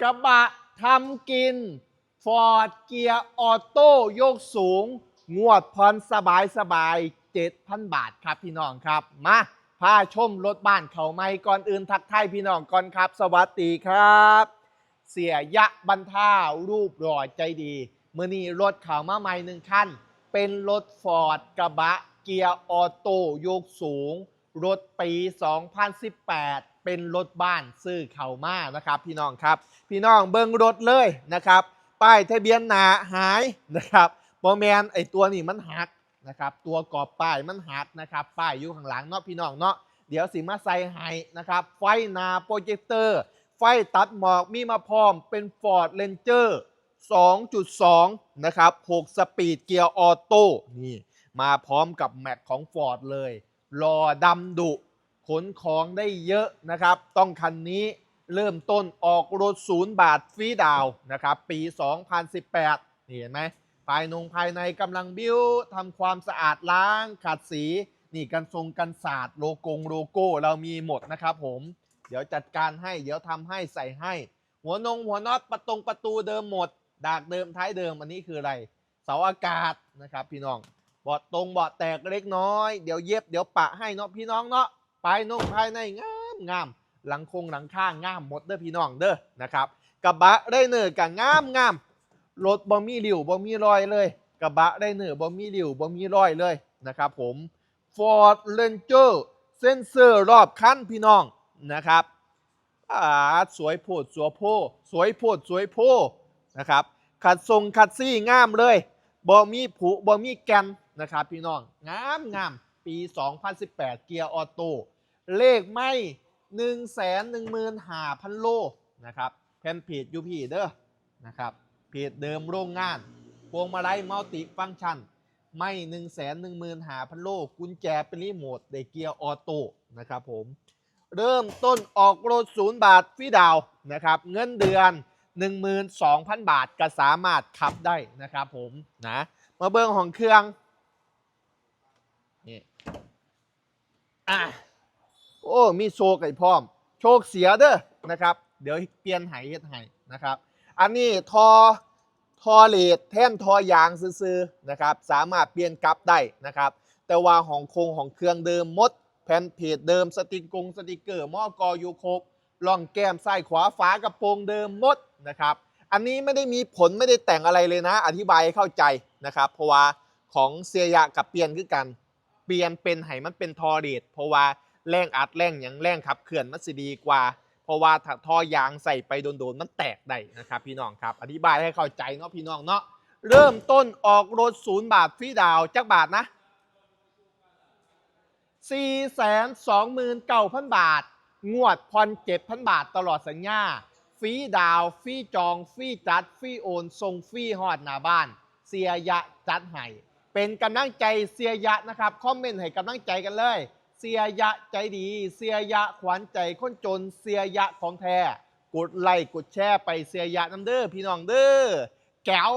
กระบะทำกิน ฟอร์ดเกียร์ออโต้ยกสูง งวดผ่อนสบายสบาย 7,000 บาทครับพี่น้องครับ มาพาชมรถบ้านเขาไม่ก่อนอื่นทักทายพี่น้องก่อนครับ สวัสดีครับ เสียยะบรรท่ารูปหล่อใจดีเมื่อนี้รถเขามาใหม่หนึ่งคัน เป็นรถฟอร์ดกระบะเกียร์ออโต้ยกสูง รถปี 2018 เป็นรถบ้านซื้อเขามานะครับพี่น้องครับ พี่น้องเบิ้งรถเลยนะครับ ป้ายทะเบียนหนาหายนะครับบอแมนไอตัวนี้มันหักนะครับ ตัวกรอบป้ายมันหักนะครับ ป้ายอยู่ข้างหลังเนาะพี่น้องเนาะเดี๋ยวสิมาใส่ให้นะครับ ไฟหนาโปรเจคเตอร์ ไฟตัดหมอกมีมาพร้อมเป็น Ford Ranger 2.2 นะครับ 6 สปีดเกียร์ออโต้นี่ มาพร้อมกับแม็กของ Ford เลย รอดำดุ ขนของได้เยอะนะครับ ต้องคันนี้เริ่มต้นออกรถศูนย์บาทฟรีดาวนะครับ ปี 2018 นี่เห็นไหมภายนงภายในกำลังบิ้วทำความสะอาดล้างขัดสี นี่กันทรงกันศาสตร์โลโกงโลโก้เรามีหมดนะครับผม เดี๋ยวจัดการให้เดี๋ยวทำให้ใส่ให้ หัวนงหัวน็อตประตงประตูเดิมหมด ดากเดิมท้ายเดิมอันนี้คืออะไร เสาอากาศนะครับพี่น้องบาะตรงบาะแตกเล็กน้อย เดี๋ยวเย็บเดี๋ยวปะให้เนาะพี่น้องเนาะ ภายนงภายในงามงามหลังคงหลังข้างงามหมดเด้อพี่น้องเด้อนะครับกระบะได้เนื้อกับงามงามรถบ่มีริ้วบ่มีรอยเลย กระบะได้เนื้อบ่มีริ้วบ่มีรอยเลยนะครับผม Ford Ranger เส้นเซอร์รอบคันพี่น้องนะครับอ่าสวยโพดสวยโพสวยโพดสวยโพนะครับขัดทรงขัดซี่งามเลยบ่มีผุบ่มีแกนนะครับพี่น้องงามงาม ปี 2018 เกียร์ออโต้เลขไม่1 1 5 0 0 0 โลนะครับแผ่นเพจยูพีเด้อนะครับเพจเดิมโรงงานพวงมาลัยมัลติฟังก์ชัน ไม่1 1 5 0 0 0 โลกุญแจเป็นรีโมทได้เกียร์ออโต้นะครับผม เริ่มต้นออกรถศูนย์บาทฟรีดาวน์นะครับเงินเดือน 12,000 บาทก็สามารถขับได้นะครับผมนะมาเบิ้งของเครื่อง อะโอ้มีโชคไอ้พร้อม โชคเสียเด้อนะครับ เดี๋ยวเปลี่ยนไหเฮ็ดให้นะครับ อันนี้ทอทอเลดแท่นทอยางซื้อๆนะครับ สามารถเปลี่ยนกลับได้นะครับ แต่ว่าของโครงของเครื่องเดิมมด แผ่นเพจเดิมสติกกงสติกเกอร์หม้อกอยูครบล่องแก้มซ้ายขวาฝากระโปรงเดิมมดนะครับ อันนี้ไม่ได้มีผลไม่ได้แต่งอะไรเลยนะ อธิบายให้เข้าใจนะครับ เพราะว่าของเซียยะกับเปลี่ยนคือกัน เปลี่ยนเป็นให้มันเป็นทอเรดเพราะว่าแรงอัดแรงอย่างแรงขับเขื่อนมันสิดีกว่า เพราะว่าถ้าทอยางใส่ไปโดนๆมันแตกได้นะครับ พี่น้องครับ อธิบายให้เข้าใจเนาะพี่น้องเนาะเริ่มต้นออกรถศูนย์บาทฟรีดาวจักบาทนะ429,000 บาท งวดผ่อน7,000 บาทตลอดสัญญา ฟรีดาว ฟรีจอง ฟรีจัด ฟรีโอน ส่งฟรีฮอดหน้าบ้าน เสียยะจัดให้ เป็นกำลังใจเสียยะนะครับคอมเมนต์ให้กำลังใจกันเลย เสียยะใจดี เสียยะขวัญใจคนจนเสียยะของแท้กดไลค์กดแชร์ไปเสียยะน้ำเด้อพี่น้องเด้อแก้ว